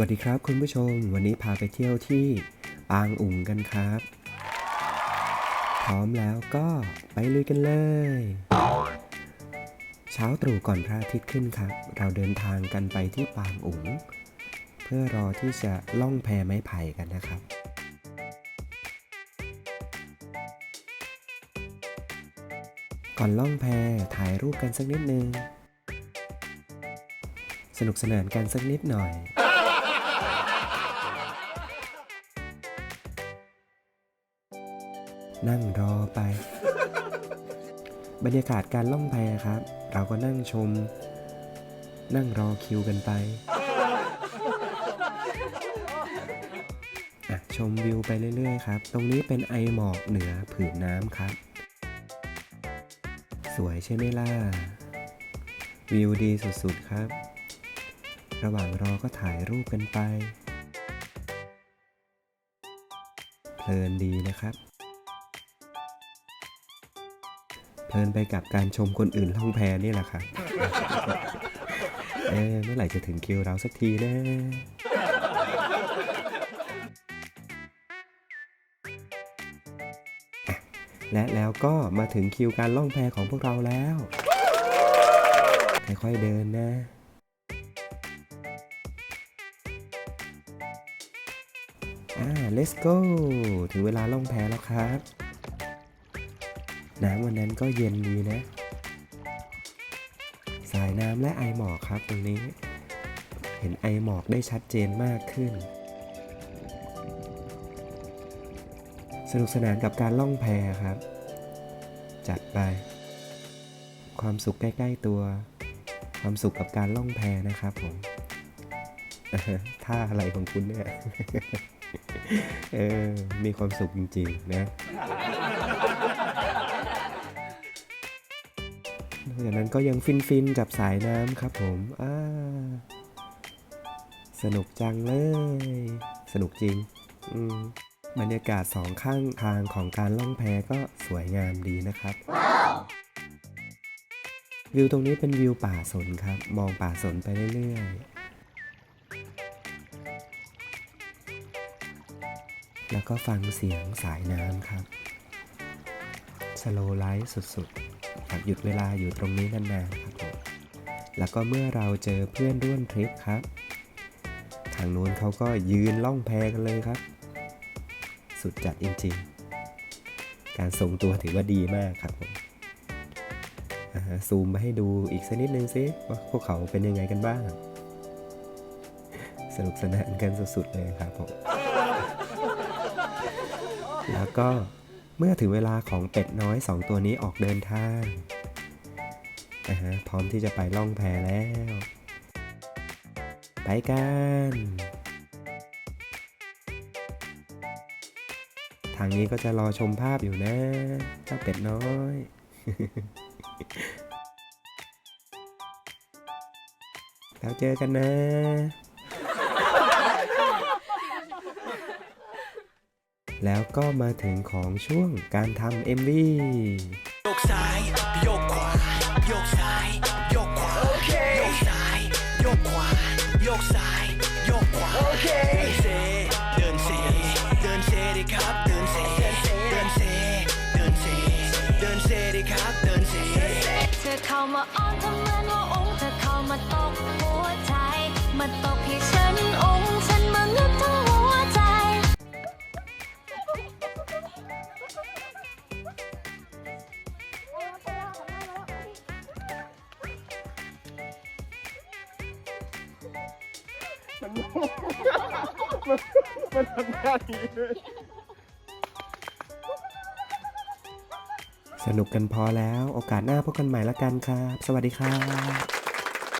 วัสดีครับคุณผู้ชม วันนี้พาไปเที่ยวที่ปางอุ๋งกันครับ พร้อมแล้วก็ไปลุยกันเลย เช้าตรู่ก่อนพระอาทิตย์ขึ้นครับ เราเดินทางกันไปที่ปางอุ๋ง เพื่อรอที่จะล่องแพไม้ไผ่กันนะครับก่อนล่องแพถ่ายรูปกันสักนิดนึง สนุกสนานกันสักนิดหน่อย นั่งรอไป บรรยากาศการล่องแพครับ เราก็นั่งชม นั่งรอคิวกันไปชมวิวไปเรื่อยๆครับ ตรงนี้เป็นไอหมอกเหนือผืนน้ำครับ สวยใช่ไหมล่ะ วิวดีสุดๆครับ ระหว่างรอก็ถ่ายรูปกันไป เพลินดีนะครับ เพลินไปกับการชมคนอื่นล่องแพนี่แหละครับเอ๊ะเมื่อไหร่จะถึงคิวเราสักทีนะและแล้วก็มาถึงคิวการล่องแพของพวกเราแล้ว ค่อยๆเดินนะ อ่า let's go ถึงเวลาล่องแพแล้วครับ น้ำวันนั้นก็เย็นดีนะ สายน้ำและไอหมอกครับตรงนี้ เห็นไอหมอกได้ชัดเจนมากขึ้น สนุกสนานกับการล่องแพครับ จัดไป ความสุขใกล้ ๆตัว ความสุขกับการล่องแพนะครับผมท่าอะไรของคุณเนี่ย เออ มีความสุขจริง ๆ นะ จากนั้นก็ยังฟินๆกับสายน้ำครับผมอ่าสนุกจังเลย สนุกจริง อืมบรรยากาศสองข้างทางของการล่องแพก็สวยงามดีนะครับวิวตรงนี้เป็นวิวป่าสนครับ มองป่าสนไปเรื่อยๆ แล้วก็ฟังเสียงสายน้ำครับสโลไลท์สุดๆ ครับหยุดเวลาอยู่ตรงนี้นานๆครับผมแล้วก็เมื่อเราเจอเพื่อนร่วมทริปครับ ทางนู้นเขาก็ยืนล่องแพกันเลยครับ สุดจัดจริงๆ การทรงตัวถือว่าดีมากครับผมซูมมาให้ดูอีกสักนิดนึงสิว่าพวกเขาเป็นยังไงกันบ้าง สนุกสนานกันสุดๆเลยครับผม แล้วก็ เมื่อถึงเวลาของเป็ดน้อยสองตัวนี้ออกเดินทางนะฮะพร้อมที่จะไปล่องแพแล้ว ไปกัน ทางนี้ก็จะรอชมภาพอยู่นะเจ้าเป็ดน้อย แล้วเจอกันนะ แล้วก็มาถึงของช่วงการทำ MV โยกซ้ายโยกขวาโยกซ้ายโยกขวาโยกซ้ายโยกขวาโยกซ้ายโยกขวาเดินเซเดินเซเดินเซดิครับเดินเซเดินเซเดินเซเดินเซดิครับเดินเซเธอเข้ามาอ้อนทำเหมือนว่าองค์เธอเข้ามาตกหัวใจมาตกให้ฉันอ สนุกกันพอแล้ว โอกาสหน้าพบกันใหม่ละกันครับ สวัสดีครับ